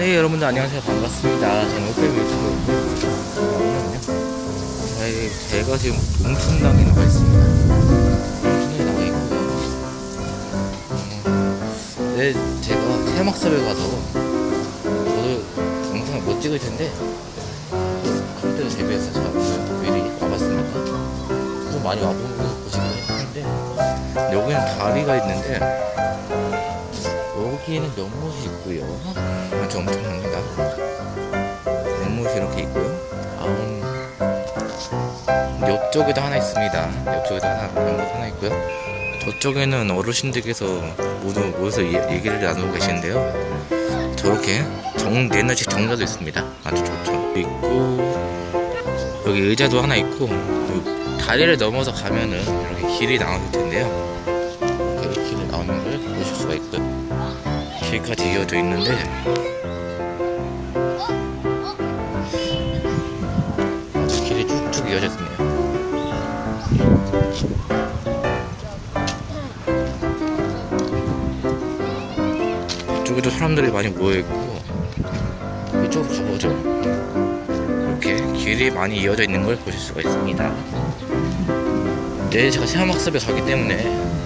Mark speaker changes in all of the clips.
Speaker 1: 네 여러분들 안녕하세요. 반갑습니다. 저는 오페이 유튜브 오늘은요 저희 제가 지금 웅춘당에 나와 있습니다. 웅춘에 나와 있고요. 어, 네 제가 테막섭에 가서 저도 영상을 못 찍을 텐데 그때를 대비해서 제가 미리 와봤습니다. 좀 많이 와보고 보시긴 했는데 여기는 다리가 있는데 여기에는 연못이 있고요. 아주 엄청납니다. 연못이 이렇게 있고요. 아, 옆쪽에도 하나 있습니다. 옆쪽에도 하나 연못 하나 있고요. 저쪽에는 어르신들께서 모두 모여서 예- 얘기를 나누고 계시는데요. 저렇게 정 옛날식 정자도 있습니다. 아주 좋죠. 있고 여기 의자도 하나 있고 요 다리를 넘어서 가면은 이렇게 길이 나올 텐데요. 나오는 걸 보실 수가 있고요. 길까지 이어져 있는데 아주 길이 쭉쭉 이어져 있네요. 이쪽에도 사람들이 많이 모여 있고 이쪽으로 가보죠. 이렇게 길이 많이 이어져 있는 걸 보실 수가 있습니다. 내일 제가 체험학습에 가기 때문에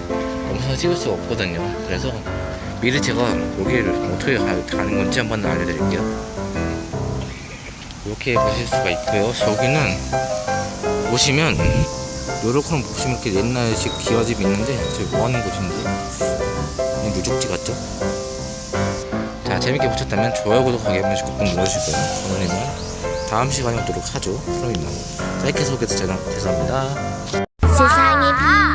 Speaker 1: 영상을 찍을 수가 없거든요. 그래서 미리 제가 여기를 어떻게 가, 가는 건지 한번 알려드릴게요. 이렇게 보실 수가 있고요. 저기는 보시면 요렇게 보시면 이렇게 옛날식 기와집이 있는데 저기 뭐 하는 곳인지 유적지 같죠? 자 재밌게 보셨다면 좋아요 구독하기 한 번씩 꼭 눌러주시고요. 저는 다음 시간에 오도록 하죠. 그럼 이만 짧게 소개해서 죄송- 죄송합니다.
Speaker 2: 세상이 비